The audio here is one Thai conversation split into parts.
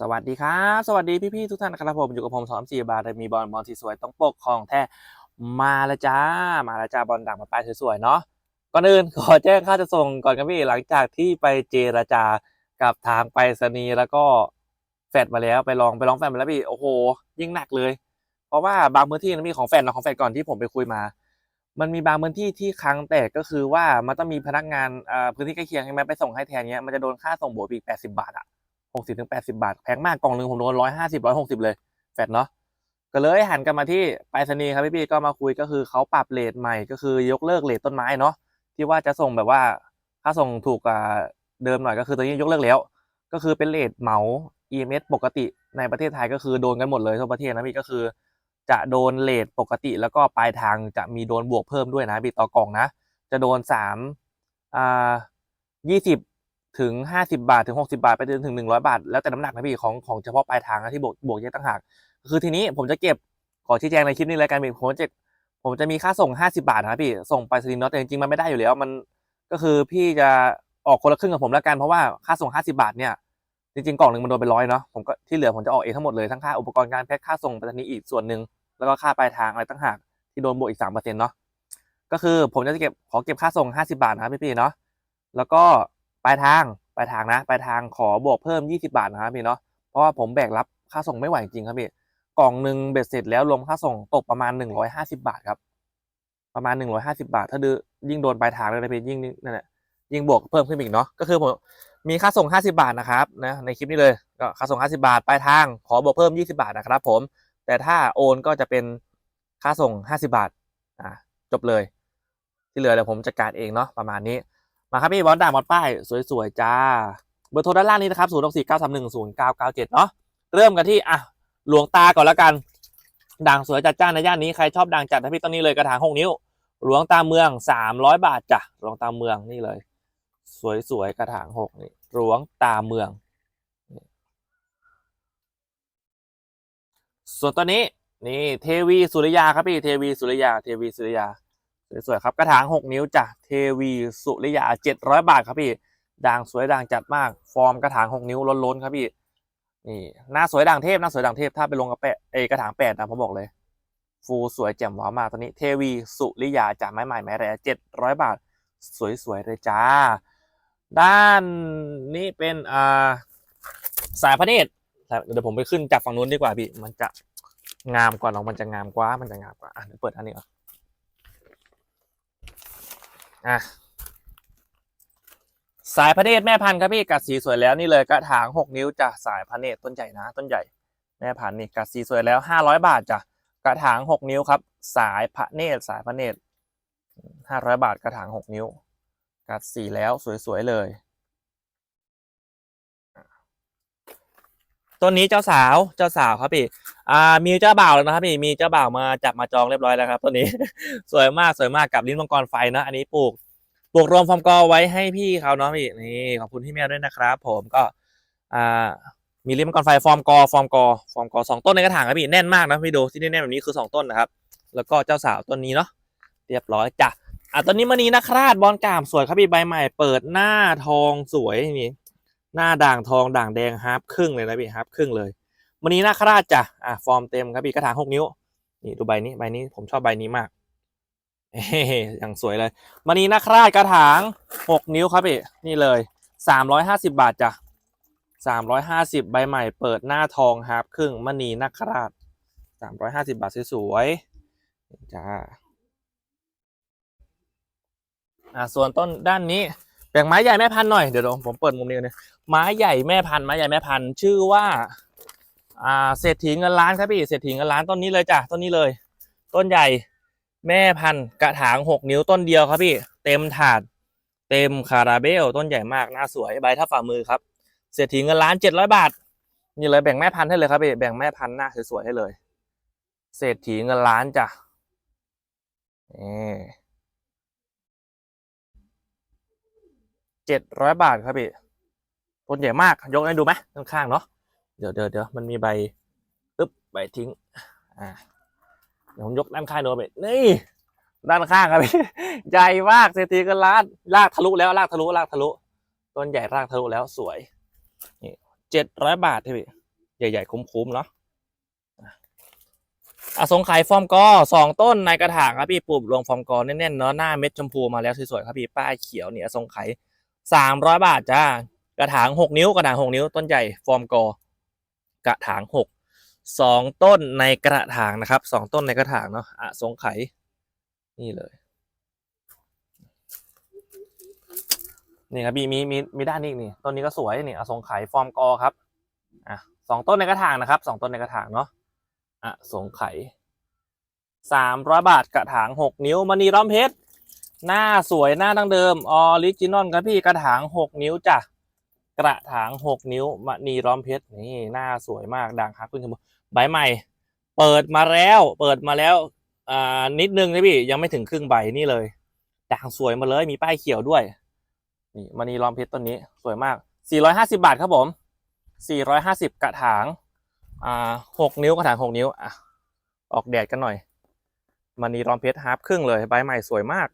สวัสดีครับ สวัสดีพี่ๆทุกท่านครับผมอยู่กับผมสอนสี่บาทมีบอลบอลที่สวยต้องปกของแท้มาล้วจ้า มาล้วจ้าบอลด่างมาป้ายสวยๆเนาะก่อนอื่นขอแจ้งค่าจะส่งก่อนครับพี่หลังจากที่ไปเจรจากับทางไปรษณีย์แล้วก็แฟดมาแล้วไปลองไปลองแฟดมาแล้วพี่โอ้โห ยิ่งหนักเลย เพราะว่าบางพื้นที่มันมีของแฟดนะของแฟดก่อนที่ผมไปคุยมา มันมีบางพื้นที่ที่ครั้งแต่ก็คือว่ามันต้องมีพนักงานอ่าพื้นที่ใกล้เคียงใช่ไหมไปส่งให้แทนเนี้ยมันจะโดนค่าส่งบวกอีกแปดสิบาทอะ หกสิบถึงแปดสิบาท แพงมากกล่องหนึ่งผมโดนร้อยห้าสิบร้อยหกสิบเลย แฟดเนาะก็เลยหันกลันมาที่ไปรษณีย์ครับพี่พี่ก็มาคุยก็คือเขาปรับเลทใหม่ก็คือยกเลิกเลทต้นไม้เนาะที่ว่าจะส่งแบบว่าค่าส่งถูกกว่าเดิมหน่อยก็คือตอนนี้ยกเลิกแล้ว ก็คือเป็นเลทเหมา EMS ปกติในประเทศไทยก็คือโดนกันหมดเลยทั่วประเทศนะพี่ก็คือ จะโดนเลทปกติแล้วก็ปลายทางจะมีโดนบวกเพิ่มด้วยนะพี่ต่อกล่องนะ จะโดนสามอ่ายี่สิบ ถึงห้าสิบาทถึงหกสิบาท ไปจนถึงหนึ่งร้อยบาท แล้วแต่น้ำหนักนะพี่ของของเฉพาะปลายทางนะที่บวกบวกแยกต่างหากคือทีนี้ผมจะเก็บขอชี้แจงในคลิปนี้เลยกันพี่ผมจะผมจะมีค่าส่งห้าสิบาทนะพี่ส่งไปสลินเนาะแต่จริงๆมันไม่ได้อยู่แล้วมันก็คือพี่จะออกคนละครึ่งกับผมแล้วกันเพราะว่าค่าส่งห้าสิบาทเนี่ยจริงๆกล่องหนึ่งมันโดนไปร้อยเนาะผมก็ที่เหลือผมจะออกเองทั้งหมดเลยทั้งค่าอุปกรณ์การแพ็คค่าส่งไปรษณีย์อีกส่วนหนึ่งแล้วก็ค่าปลายทางอะไรต่างหากที่โดนบวกอีกสามเปอร์เซ็นต์เนาะก็คือผมจะเก็บขอเก็บค่าส่งห้าสิบาทนะครับพี่ๆเนาะแล้วก็ ปลายทางปลายทางนะปลายทางขอบวกเพิ่มยี่สิบาทนะครับพี่เนาะเพราะว่าผมแบกรับค่าส่งไม่ไหวจริงครับพี่กล่องหนึ่งเบ็ดเสร็จแล้วรวมค่าส่งตกประมาณหนึ่งร้อยห้าสิบาทครับประมาณหนึ่งร้อยห้าสิบาท ถ้าดื้อยิ่งโดนปลายทางเลยนะพี่ยิ่งนั่นแหละยิ่งบวกเพิ่มขึ้นอีกเนาะก็คือผมมีค่าส่ง 50 บาทนะครับนะในคลิปนี้เลยก็ค่าส่ง 50 บาทปลายทาง ขอบวกเพิ่ม 20 บาทนะครับผมแต่ถ้าโอนก็จะเป็นค่าส่ง 50 บาทอ่าจบเลย ที่เหลือเดี๋ยวผมจัดการเองเนาะประมาณนี้ มาครับพี่บอลด่างบอลป้ายสวยๆจ้าเบอร์โทรด้านล่างนี้นะครับ0 6 4 9 3 1 0 9 9 7เนาะเริ่มกันที่อะหลวงตาก่อนแล้วกัน ด่างสวยจัดจ้านในย่านนี้ใครชอบด่างจัดถ้พี่ต้นนี้เลยกระถาง6นิ้ว หลวงตาเมือง300บาทจ้ะหลวงตาเมืองนี่เลย สวยๆกระถางหกนี่หลวงตาเมือง ส่วนตัวนี้นี่เทวีสุริยาครับพี่เทวีสุริยาเทวีสุริยา สวยๆครับกระถางหกนิ้วจ้ะเทวีสุริยาเจ็ดร้อยบาทครับพี่ด่างสวยด่างจัดมาก ฟอร์มกระถางหกนิ้วล้นๆครับพี่นี่หน้าสวยด่างเทพหน้าสวยด่างเทพถ้าไปลงกระแปะเอกระถางแปดนะผมบอกเลย ฟูสวยแจ่มว้าวมากตอนนี้เทวีสุริยาจากไม้ใหม่ไม้แร่เจ็ดร้อยบาท สวยๆเลยจ้า ด้านนี้เป็นอ่าสายพระเนตรเดี๋ยวผมไปขึ้นจากฝั่งนู้นดีกว่าพี่ มันจะงามกว่าน้องมันจะงามกว่ามันจะงามกว่าอะเดี๋ยวเปิดอันนี้ก่อน อะสายพระเนตรแม่พันธุ์ครับพี่กัดสีสวยแล้วนี่เลยกระถางหกนิ้วจ้ะสายพระเนตรต้นใหญ่นะ ต้นใหญ่แม่พันธุ์นี่กัดสีสวยแล้วห้าร้อยบาทจ้ะกระถางหกนิ้วครับ สายพระเนตรสายพระเนตรห้าร้อยบาทกระถางหกนิ้ว กัดสีแล้วสวยๆเลย ต้นนี้เจ้าสาวเจ้าสาวครับพี่อ่ามีเจ้าบ่าวแล้วนะครับพี่มีเจ้าบ่าวมาจับมาจองเรียบร้อยแล้วครับต้นนี้ สวยมากสวยมากกับลิ้นมังกรไฟนะอันนี้ปลูกปลูกรวมฟอร์มกอไว้ให้พี่เขาเนาะพี่นี่ขอบคุณพี่แมวด้วยนะครับ ผมก็อ่ามีลิ้นมังกรไฟฟอร์มกอฟอร์มกอฟอร์มกอสองต้นในกระถางครับพี่แน่นมากนะพี่ดูที่แน่นแบบนี้คือสองต้นนะครับ แล้วก็เจ้าสาวต้นนี้เนาะเรียบร้อยจ้ะอะตอนนี้มณีนาคราชบอลกามสวยครับพี่ใบใหม่ เปิดหน้าทองสวยนี่ หน้าด่างทองด่างแดงฮาร์ปครึ่งเลยนะพี่ฮาร์ปครึ่งเลยมณีนาคราชจ้ะอะฟอร์มเต็มครับพี่กระถางหกนิ้วนี่ดูใบนี้ใบนี้ผมชอบใบนี้มากเฮ้อย่างสวยเลยมณีนาคราชกระถางหกนิ้วครับพี่นี่เลยสามร้อยห้าสิบาทจ้ะสามร้อยห้าสิบใบใหม่เปิดหน้าทองฮาร์ปครึ่งมณีนาคราชสามร้อยห้าสิบาทสวยๆจ้าอ่าส่วนต้นด้านนี้แบ่งไม้ใหญ่แม่พันหน่อย เดี๋ยวผมเปิดมุมนี้ก่อนนะ ไม้ใหญ่แม่พันธุ์ไม้ใหญ่แม่พันธุ์ชื่อว่าอ่าเศรษฐีเงินล้านครับพี่เศรษฐีเงินล้านต้นนี้เลยจ้ะต้นนี้เลย ต้นใหญ่แม่พันธุ์กระถางหกนิ้วต้นเดียวครับพี่ เต็มถาด เต็มคาราเบล ต้นใหญ่มากหน้าสวยใบท่าฝ่ามือครับเศรษฐีเงินล้านเจ็ดร้อยบาท นี่เลยแบ่งแม่พันธุ์ให้เลยครับพี่แบ่งแม่พันธุ์หน้าสวยๆให้เลย เศรษฐีเงินล้านจ้ะเจ็ดร้อยบาทครับพี่ ต้นใหญ่มาก ยกให้ดูไหมข้างๆเนาะเดี๋ยวเดี๋ยวเดี๋ยวมันมีใบปึ๊บใบทิ้ง อ่าเดี๋ยวผมยกด้านข้างดูไปนี่ด้านข้างครับพี่ใหญ่มากเศรษฐีกันล้านลากทะลุแล้วลากทะลุลากทะลุ ต้นใหญ่ลากทะลุแล้วสวยนี่เจ็ดร้อยบาทพี่ใหญ่ๆคุ้มๆเนาะอสงไข่ฟอร์มกอสองต้นในกระถางครับพี่ปลูกรวงฟอร์มกอแน่นๆเนาะหน้าเม็ดชมพูมาแล้วสวยๆครับพี่ป้ายเขียวเนี่ยสงไข่สามร้อยบาทจ้า กระถางหกนิ้วกระถางหกนิ้วต้นใหญ่ฟอร์มกอกระถางหกสองต้นในกระถางนะครับสองต้นในกระถางเนาะอะสงไข่นี่เลย นี่ครับมีมีมีมีด้านนี้นี่ต้นนี้ก็สวยนี่อะสงไขฟอร์มกอครับอะสองต้นในกระถางนะครับสองต้นในกระถางเนาะอะสงไขยสามร้อยบาทกระถางหกนิ้วมณีร้อมเพชรหน้าสวยหน้าดั้งเดิมออริจินอลครับพี่กระถางหกนิ้วจ้ะ กระถางหกนิ้วมณีร้อมเพชรนี่หน้าสวยมากด่างครับขึ้นชมพูใบใหม่ เปิดมาแล้ว เปิดมาแล้วอ่านิดนึงนะพี่ยังไม่ถึงครึ่งใบนี่เลย ด่างสวยมาเลยมีป้ายเขียวด้วยนี่มณีล้อมเพชรต้นนี้สวยมาก 450 บาทครับผม 450 กระถางอ่า6นิ้วกระถาง 6 นิ้วอะออกแดดกันหน่อยมณีล้อมเพชรฮาร์ปครึ่งเลยใบใหม่สวยมาก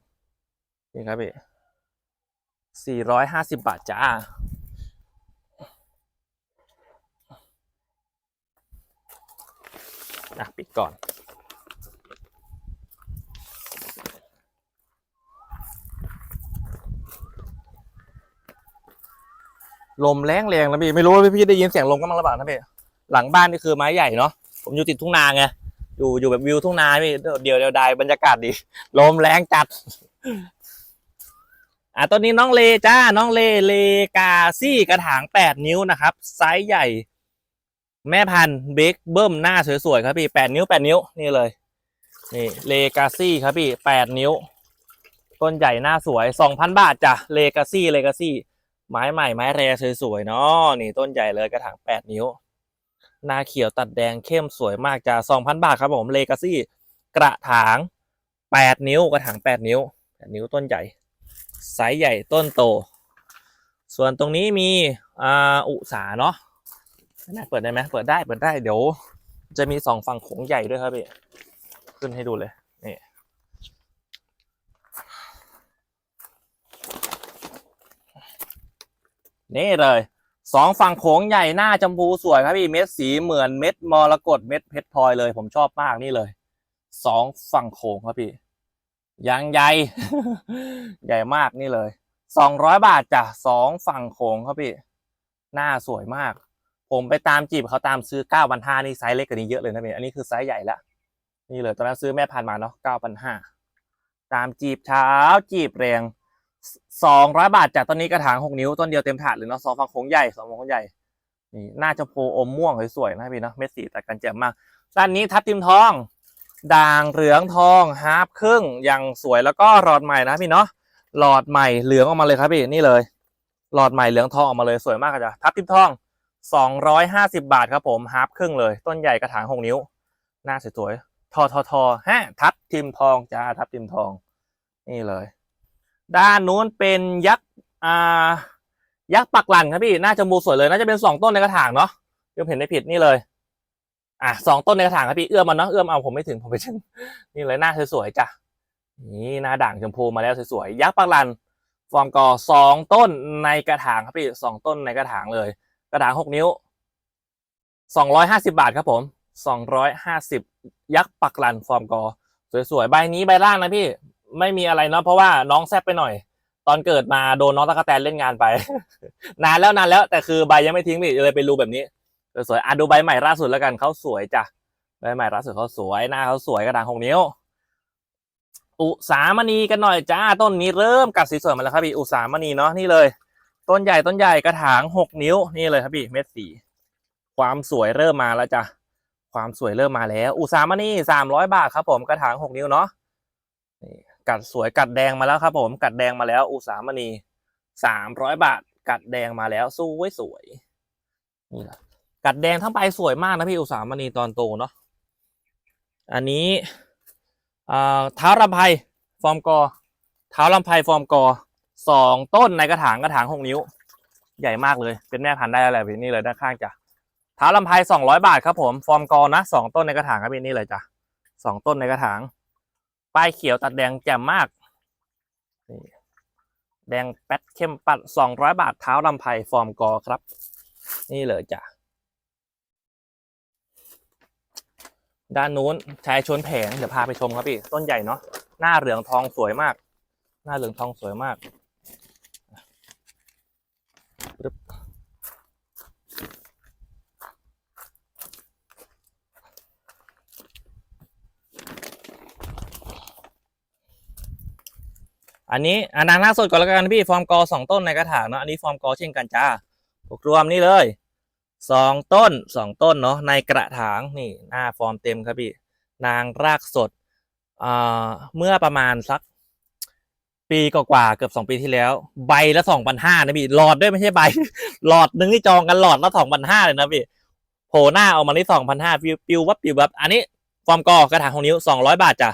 นี่ครับพี่450 บาทจ้า อะปิดก่อน ลมแรงแรงนะพี่ไม่รู้ว่าพี่ได้ยินเสียงลมกันบ้างหรือเปล่านะพี่หลังบ้านนี่คือไม้ใหญ่เนาะผมอยู่ติดทุ่งนาไงอยู่อยู่แบบวิวทุ่งนาพี่เดียวเดียวดายบรรยากาศดีลมแรงจัดอะต้นนี้น้องเลจ้าน้องเลเลกาซี่กระถางแปดนิ้วนะครับ ไซส์ใหญ่ แม่พันธุ์เบกเบิ้มหน้าสวยๆครับพี่แปดนิ้วแปดนิ้วนี่เลยนี่เลกาซี่ครับพี่แปดนิ้ว ต้นใหญ่หน้าสวยสองพันบาทจ้ะเลกาซี่เลกาซี่ไม้ใหม่ไม้แรสวยๆเนาะนี่ต้นใหญ่เลยกระถางแปดนิ้วหน้าเขียวตัดแดงเข้มสวยมากจ้าสองพันบาทครับผมเลกาซี่กระถางแปดนิ้วกระถางแปดนิ้วแปดนิ้วต้นใหญ่ไซส์ใหญ่ต้นโต ส่วนตรงนี้มีอ่าอุสาเนาะ น่าเปิดได้ไหมเปิดได้เปิดได้เดี๋ยว จะมีสองฝั่งโขงใหญ่ด้วยครับพี่ขึ้นให้ดูเลยนี่นี่เลยสองฝั่งโขงใหญ่หน้าจมพูสวยครับพี่เม็ดสีเหมือนเม็ดมรกตเม็ดเพชรพลอยเลย ผมชอบมากนี่เลยสองฝั่งโขงครับพี่ยางใหญ่ ใหญ่มากนี่เลยสองร้อยบาทจ้ะสองฝั่งโขงครับพี่ หน้าสวยมาก ผมไปตามจีบเขาตามซื้อเก้าพันห้านี่ไซส์เล็กกว่านี้เยอะเลยนะพี่อันนี้คือไซส์ใหญ่ละนี่เลยตอนนั้นซื้อแม่พันมาเนาะเก้าพันห้าตามจีบเช้าจีบแรงสองร้อยบาทจากต้นนี้กระถางหกนิ้วต้นเดียวเต็มถาดเลยเนาะสองฝั่งโค้งใหญ่สองฝั่งโค้งใหญ่นี่หน้าจะโพอมม่วงสวยๆนะพี่เนาะเม็ดสีแตัดกันแจ่มมากด้านนี้ทับทิมทอง ด่างเหลืองทองฮาร์ปครึ่งอย่างสวยแล้วก็หลอดใหม่นะพี่เนาะหลอดใหม่เหลืองออกมาเลยครับพี่นี่เลย หลอดใหม่เหลืองทองออกมาเลยสวยมากจ้ะทับทิมทอง สองร้อยห้าสิบาทครับผมฮาร์ปครึ่งเลย ต้นใหญ่กระถางหกนิ้ว หน้าสวยๆทอทอทอฮะทับทิมทองจ้าทับทิมทอง นี่เลย ด้านนู้นเป็นยักษ์อ่ายักษ์ปักหลันครับพี่น่าจะมูสวยเลยน่าจะเป็นสองต้นในกระถางเนาะเดี๋ยวเห็นไม่ผิดนี่เลย อะสองต้นในกระถางครับพี่เอื้อมมันเนาะเอื้อมเอาผมไม่ถึงผมไปถึงนี่เลยหน้าสวยๆจ้ะนี่หน้าด่างชมพูมาแล้วสวยๆยักษ์ปักหลันฟอร์มกอสองต้นในกระถางครับพี่สองต้นในกระถางเลย กระถางหกนิ้วสองร้อยห้าสิบาทครับผมสองร้อยห้าสิบยักษ์ปักหลันฟอร์มกอ สวยๆ ใบนี้ใบล่างนะพี่ไม่มีอะไรเนาะเพราะว่าน้องแซบไปหน่อย ตอนเกิดมาโดนน้องตะกะแตนเล่นงานไป นานแล้วนานแล้วแต่คือใบยังไม่ทิ้งพี่เลยเป็นรูแบบนี้สวยๆอะดูใบใหม่ล่าสุดแล้วกันเขาสวยจ้ะใบใหม่ล่าสุดเขาสวยหน้าเขาสวยกระดางหกนิ้ว อุสามณีกันหน่อยจ้าต้นนี้เริ่มกัดสีสวยมาแล้วครับพี่อุสามณีเนาะนี่เลย ต้นใหญ่ต้นใหญ่กระถางหกนิ้วนี่เลยครับพี่เม็ดสีความสวยเริ่มมาแล้วจ้ะความสวยเริ่มมาแล้ว อุสามณีสามร้อยบาทครับผมกระถางหกนิ้วเนาะนี่กัดสวยกัดแดงมาแล้วครับผมกัดแดงมาแล้ว อุสามณีสามร้อยบาท กัดแดงมาแล้วสู้ไวยสวยนี่แหละกัดแดงทั้งใบสวยมากนะพี่อุสามณีตอนโตเนาะอันนี้อ่าเท้าลำไพฟอร์มกอเท้าลำไพฟอร์มกอ สองต้นในกระถางกระถางหกนิ้ว ใหญ่มากเลยเป็นแม่พันธุ์ได้อะไรพี่นี่เลยด้านข้างจ้ะท้าลำไพสองร้อยบาทครับผมฟอร์มกอนะสองต้นในกระถางครับพี่นี่เลยจ้ะสองต้นในกระถางป้ายเขียวตัดแดงแจ่มมากแดงแป๊ดเข้มปัดสองร้อยบาทเท้าลำไพฟอร์มกอครับ นี่เลยจ้ะด้านนู้นชายชนแผงเดี๋ยวพาไปชมครับพี่ ต้นใหญ่เนาะหน้าเหลืองทองสวยมาก หน้าเหลืองทองสวยมาก ปึ๊บอันนี้อันนางหน้าสดก่อนแล้วกันพี่ฟอร์มกอสองต้นในกระถางเนาะอันนี้ฟอร์มกอเช่นกันจ้าปลูกรวมนี่เลยสองต้นสองต้นเนาะในกระถางนี่หน้าฟอร์มเต็มครับพี่นางรากสดอ่าเมื่อประมาณสัก ปีกว่าเกือบสองปีที่แล้ว ใบละสองพันห้านะพี่หลอดด้วยไม่ใช่ใบ หลอดหนึ่งที่จองกันหลอดละสองพันห้าเลยนะพี่โผล่หน้าออกมาที่สองพันห้าปิวปิววับปิววับอันนี้ฟอร์มกอกระถางของนิ้วสองร้อยบาทจ้ะ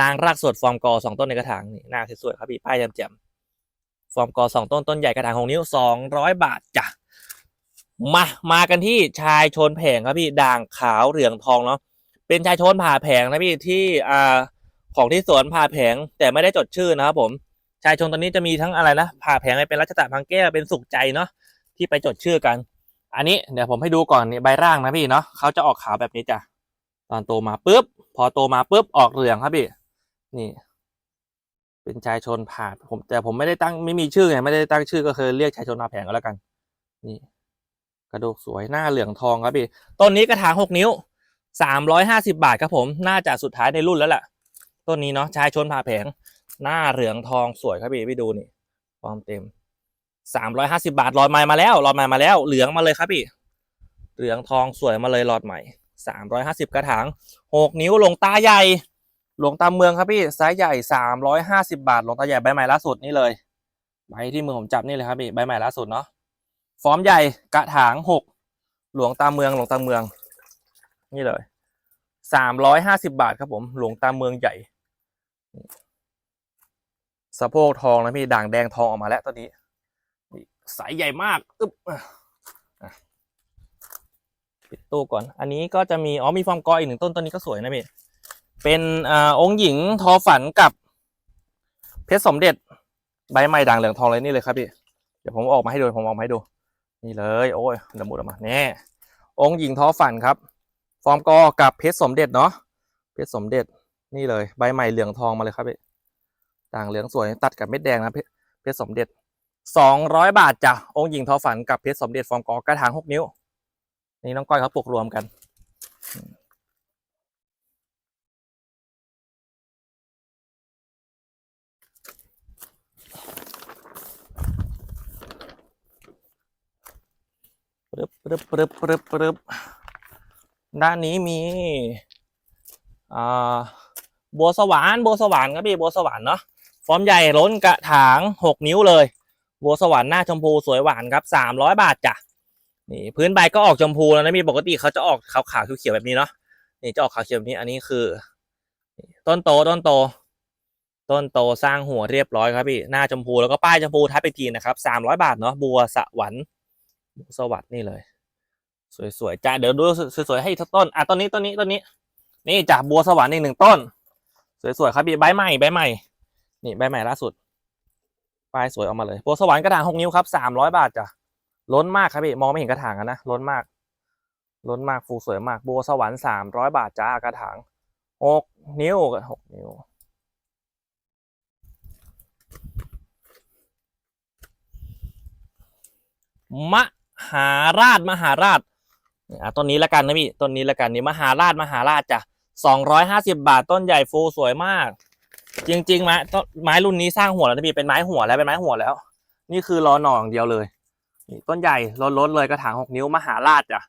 นางรากสดฟอร์มกอสองต้นในกระถางนี่หน้าสวยๆครับพี่ป้ายแจ่มๆฟอร์มกอสองต้นต้นใหญ่กระถางของนิ้วสองร้อยบาทจ้ะมามากันที่ชายชนแผงครับพี่ด่างขาวเหลืองทองเนาะเป็นชายชนผ่าแผงนะพี่ที่อ่าของที่สวนผ่าแผงแต่ไม่ได้จดชื่อนะครับผม ชายชนตอนนี้จะมีทั้งอะไรนะผ่าแผงให้เป็นรัชตะพังแก้วเป็นสุขใจเนาะที่ไปจดชื่อกัน อันนี้เดี๋ยวผมให้ดูก่อนนี่ใบร่างนะพี่เนาะเขาจะออกขาวแบบนี้จ้ะตอนโตมาปุ๊บพอโตมาปุ๊บออกเหลืองครับพี่นี่ เป็นชายชนผ่าผม แต่ผมไม่ได้ตั้งไม่มีชื่อไงไม่ได้ตั้งชื่อก็คือเรียกชายชนผ่าแผงก็แล้วกัน นี่ กระดูกสวยหน้าเหลืองทองครับพี่ต้นนี้กระถางหกนิ้วสามร้อยห้าสิบาทครับผม น่าจะสุดท้ายในรุ่นแล้วแหละต้นนี้เนาะชายชนผ่าแผง หน้าเหลืองทองสวยครับพี่พี่ดูนี่ฟอร์มเต็มสามร้อยห้าสิบาทหลอดใหม่มาแล้วหลอดใหม่มาแล้ว เหลืองมาเลยครับพี่ เหลืองทองสวยมาเลยหลอดใหม่สามร้อยห้าสิบกระถางหกนิ้วหลวงตาใหญ่หลวงตาเมืองครับพี่ไซส์ใหญ่สามร้อยห้าสิบาทหลวงตาใหญ่ใบใหม่ล่าสุดนี่เลยใบที่มือผมจับนี่เลยครับพี่ใบใหม่ล่าสุดเนาะฟอร์มใหญ่กระถางหกหลวงตาเมืองหลวงตาเมือง นี่เลยสามร้อยห้าสิบาทครับผม หลวงตาเมืองใหญ่ สะโพกทองนะพี่ด่างแดงทองออกมาแล้วตอนนี้นี่สายใหญ่มากอึ๊บปิดตู้ก่อน อันนี้ก็จะมีอ๋อมีฟอร์มกออีกหนึ่งต้นต้นนี้ก็สวยนะพี่เป็นอองค์หญิงทอฝันกับเพชรสมเด็จใบใหม่ด่างเหลืองทองเลยนี่เลยครับพี่เดี๋ยวผมออกมาให้ดูผมออกมาให้ดู นี่เลย โอ้ยดมุดออกมาแน่องค์หญิงทอฝันครับ ฟอร์มกอกับเพชรสมเด็จเนาะเพชรสมเด็จนี่เลย ใบใหม่เหลืองทองมาเลยครับพี่ ด่างเหลืองสวยตัดกับเม็ดแดงนะเพชรสมเด็จสองร้อยบาทจ้ะองค์หญิงทอฝันกับเพชรสมเด็จฟอร์มกอกระถางหกนิ้ว นี่น้องก้อยเขาปลูกรวมกันปึ๊บปึ๊บปึ๊บปึ๊บปึ๊บด้านนี้มีอ่าบัวสวรรค์บัวสวรรค์ครับพี่บัวสวรรค์เนาะ ฟอร์มใหญ่ล้นกระถางหกนิ้วเลยบัวสวรรค์หน้าชมพูสวยหวานครับสามร้อยบาทจ้ะนี่พื้นใบก็ออกชมพูแล้วนะมีปกติเขาจะออกขาวขาวๆเขียวๆแบบนี้เนาะนี่จะออกขาวเขียวแบบนี้อันนี้คือ ต้นโตต้นโต ต้นโตสร้างหัวเรียบร้อยครับพี่หน้าชมพูแล้วก็ป้ายชมพูทับไปทีนะครับสามร้อยบาทเนาะบัวสวรรค์บัวสวัสดิ์นี่เลย สวยๆจ้ะเดี๋ยวดูสวยๆให้อีกต้นอะต้นนี้ต้นนี้ต้นนี้ นี่จ้ะบัวสวรรค์อีกหนึ่งต้น สวยๆครับพี่ใบใหม่ใบใหม่ นี่ใบใหม่ล่าสุดป้ายสวยออกมาเลยบัวสวรรค์กระถางหกนิ้วครับสามร้อยบาทจ้ะล้นมากครับพี่มองไม่เห็นกระถางอะนะล้นมาก ล้นมากฟูสวยมากโบสวรรค์สามร้อยบาทจ้ากระถางหกนิ้วกับหกนิ้วมหาราชมหาราชอะต้นนี้ละกันนะพี่ต้นนี้ละกันนี่มหาราชมหาราชจ้ะสองร้อยห้าสิบาทต้นใหญ่ฟูสวยมาก จริงๆไม้ต้นไม้รุ่นนี้สร้างหัวแล้วนะพี่เป็นไม้หัวแล้วเป็นไม้หัวแล้ว นี่คือรอหน่ออย่างเดียวเลยนี่ต้นใหญ่ล้นๆเลยกระถางหกนิ้วมหาราชจ้ะ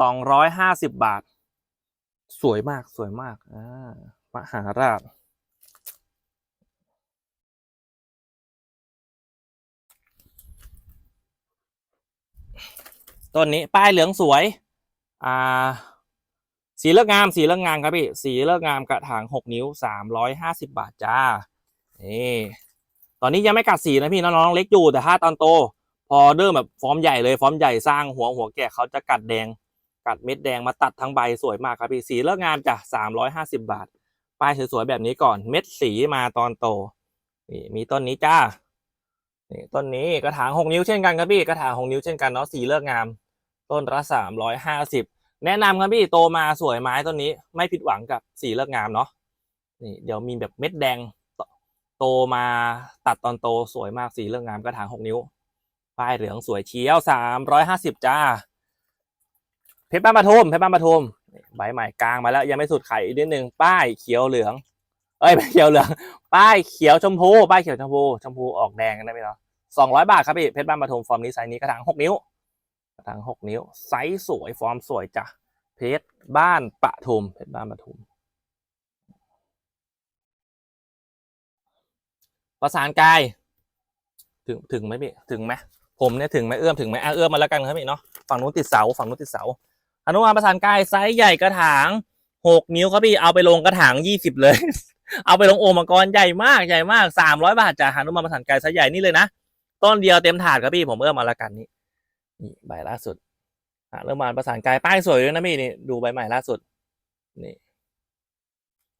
สองร้อยห้าสิบบาท สวยมากสวยมากอ่ามหาราชต้นนี้ป้ายเหลืองสวย อ่า สีเลือกงามสีเลือกงามครับพี่สีเลือกงามกระถางหกนิ้วสามร้อยห้าสิบาทจ้านี่ตอนนี้ยังไม่กัดสีนะพี่น้องๆเล็กอยู่แต่ถ้าตอนโต พอเริ่มแบบฟอร์มใหญ่เลยฟอร์มใหญ่สร้างหัวหัวแก่เขาจะกัดแดง กัดเม็ดแดงมาตัดทั้งใบสวยมากครับพี่สีเลือกงามจ้ะสามร้อยห้าสิบาทป้ายสวยๆแบบนี้ก่อนเม็ดสีมาตอนโตนี่มีต้นนี้จ้านี่ต้นนี้กระถางหกนิ้วเช่นกันครับพี่กระถางหกนิ้วเช่นกันเนาะสีเลือกงาม ต้นละสามร้อยห้าสิบ แนะนำครับพี่โตมาสวยไม้ต้นนี้ ไม่ผิดหวังกับสีเลือกงามเนาะนี่เดี๋ยวมีแบบเม็ดแดงโตโตมาตัดตอนโตสวยมากสีเลือกงามกระถางหกนิ้วป้ายเหลืองสวยเชียวสามร้อยห้าสิบจ้าเพชรบ้านปทุมเพชรบ้านปทุมใบใหม่กลางมาแล้วยังไม่สุดไข่อีกนิดนึงป้ายเขียวเหลือง เอ้ยเขียวเหลือง ป้ายเขียวชมพูป้ายเขียวชมพูชมพูออกแดงกันได้ไหมเนาะสองร้อยบาทครับพี่เพชรบ้านปทุมฟอร์มนี้ไซส์นี้กระถางหกนิ้ว กระถางหกนิ้ว ไซส์สวยฟอร์มสวยจ้ะเพชรบ้านปะทุมเพชรบ้านปะทุม ประสานกาย ถึงถึงไหมพี่ถึงไหมผมเนี่ยถึงไหมเอื้อมถึงไหมอะเอื้อมมาแล้วกันครับพี่เนาะฝั่งนู้นติดเสาฝั่งนู้นติดเสาอนุมาประสานกายไซส์ใหญ่กระถางหกนิ้วครับพี่เอาไปลงกระถางยี่สิบเลย เอาไปลงโอมังกรใหญ่มากใหญ่มากสามร้อยบาทจากหานุมานประสานกายไซส์ใหญ่นี่เลยนะต้นเดียวเต็มถาดครับพี่ผมเอื้อมมาแล้วกันนี่ นี่ใบล่าสุดหานุมานประสานกายป้ายสวยด้วยนะพี่นี่ดูใบใหม่ล่าสุดนี่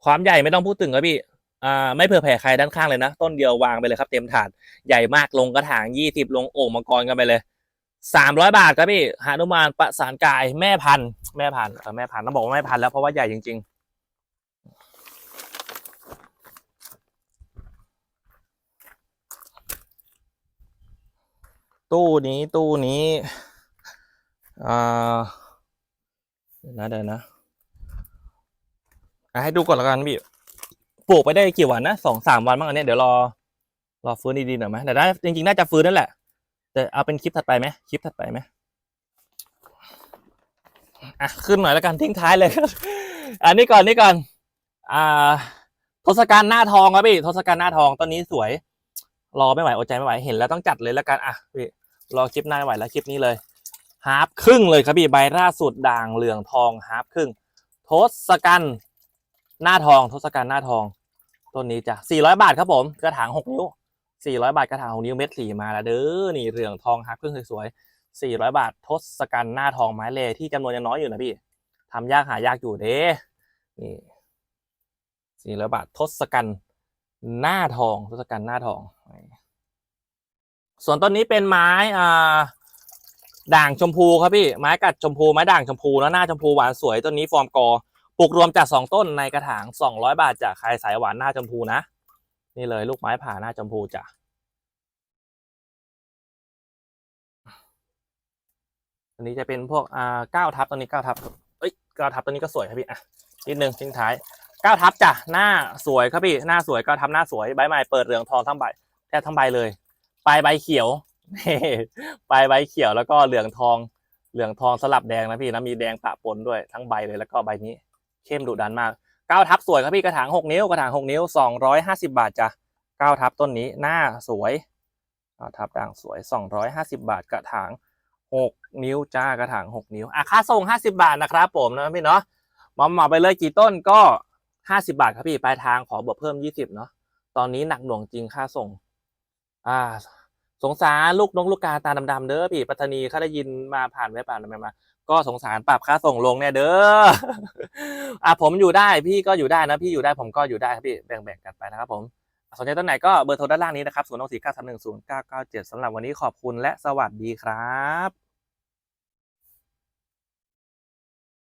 ความใหญ่ไม่ต้องพูดถึงครับพี่อ่าไม่เผื่อแผ่ใครด้านข้างเลยนะ ต้นเดียววางไปเลยครับ เต็มถาดใหญ่มากลงกระถางยี่สิบลงโอ่งมังกรกันไปเลยสามร้อยบาทครับพี่หานุมานประสานกายแม่พันธุ์แม่พันธุ์แม่พันธุ์ต้องบอกว่าแม่พันธุ์แล้วเพราะว่าใหญ่จริง ๆ ตู้นี้ตู้นี้อ่าเดี๋ยวนะเดี๋ยวนะให้ดูก่อนล้วกันพี่ปลูกไปได้กี่วันนะสองสามวันบ้างอันเนี้ยเดี๋ยวรอรอฟื้นดีๆหน่อยไหมแต่ได้จริงๆน่าจะฟื้นนั่นแหละแต่เอาเป็นคลิปถัดไปไหมคลิปถัดไปไหมอะขึ้นหน่อยแล้วกันทิ้งท้ายเลยอันนี้ก่อนนี่ก่อนอ่าทศกัณฐ์หน้าทองครับพี่ทศกัณฐ์หน้าทองตอนนี้สวย รอไม่ไหวอดใจไม่ไหวเห็นแล้วต้องจัดเลยแล้วกันอะพี่ รอคลิปหน้าไม่ไหวแล้วคลิปนี้เลยฮาร์ปครึ่งเลยครับพี่ใบล่าสุดด่างเหลืองทองฮาร์ปครึ่ง ทศกัณฐ์หน้าทอง ทศกัณฐ์หน้าทองต้นนี้จ้ะ400 บาทครับผมกระถาง6นิ้ว 400 บาทกระถางของนิ้วเม็ดสีมาแล้วเด้อนี่เหลืองทองฮักเครื่งสวยๆ400 บาททศกัณฐ์หน้าทองไม้เลที่จำนวนยังน้อยอยู่นะพี่ทำยากหายากอยู่เด้นี่400บาททศกัณฐ์หน้าทองทศกัณฐ์หน้าทอง ส่วนต้นนี้เป็นไม้อ่าด่างชมพูครับพี่ไม้กัดชมพูไม้ด่างชมพูแล้วหน้าชมพูหวานสวยต้นนี้ฟอร์มกอปลูกรวมจากสองต้นในกระถาง200บาทจากใครสายหวานหน้าชมพูนะ นี่เลยลูกไม้ผ่าหน้าชมพูจ้ะอันนี้จะเป็นพวกอ่าเก้าทับตัวนี้เก้าทับเอ้ยเก้าทับตัวนี้ก็สวยครับพี่อะนิดนึงทิ้งท้ายเก้าทับจ้ะหน้าสวยครับพี่หน้าสวยเก้าทับหน้าสวยใบใหม่เปิดเหลืองทองทั้งใบแทบทั้งใบเลย ปลายใบเขียวปลายใบเขียวแล้วก็เหลืองทอง เหลืองทองสลับแดงนะพี่นะมีแดงปะปนด้วยทั้งใบเลยแล้วก็ใบนี้ เข้มดุดันมากเก้าทับสวยครับพี่กระถางหกนิ้วกระถางหกนิ้วสองร้อยห้าสิบาทจ้ะเก้าทับต้นนี้หน้าสวยเก้าทับด่างสวยสองร้อยห้าสิบาทกระถางหกนิ้วจ้ากระถางหกนิ้วอะค่าส่งห้าสิบาทนะครับผมนะพี่เนาะหมอหมอไปเลยกี่ต้นก็ห้าสิบาทครับพี่ปลายทางขอบวกเพิ่มยี่สิบเนาะตอนนี้หนักหน่วงจริงค่าส่ง อ่า สงสารลูกนกลูกกาตาดำๆเด้อพี่ปัตตานีเขาได้ยินมาผ่านไว้ผ่านอะไรมา ก็สงสารปรับค่าส่งลงเนี่ยเด้ออ่าผมอยู่ได้พี่ก็อยู่ได้นะพี่อยู่ได้ผมก็อยู่ได้ครับพี่แบ่งๆกันไปนะครับผมสนใจต้นไหนก็เบอร์โทรด้านล่างนี้นะครับศูนย์หกสี่เก้าสามหนึ่งศูนย์เก้าเก้าเจ็ดสำหรับวันนี้ขอบคุณและสวัสดีครับ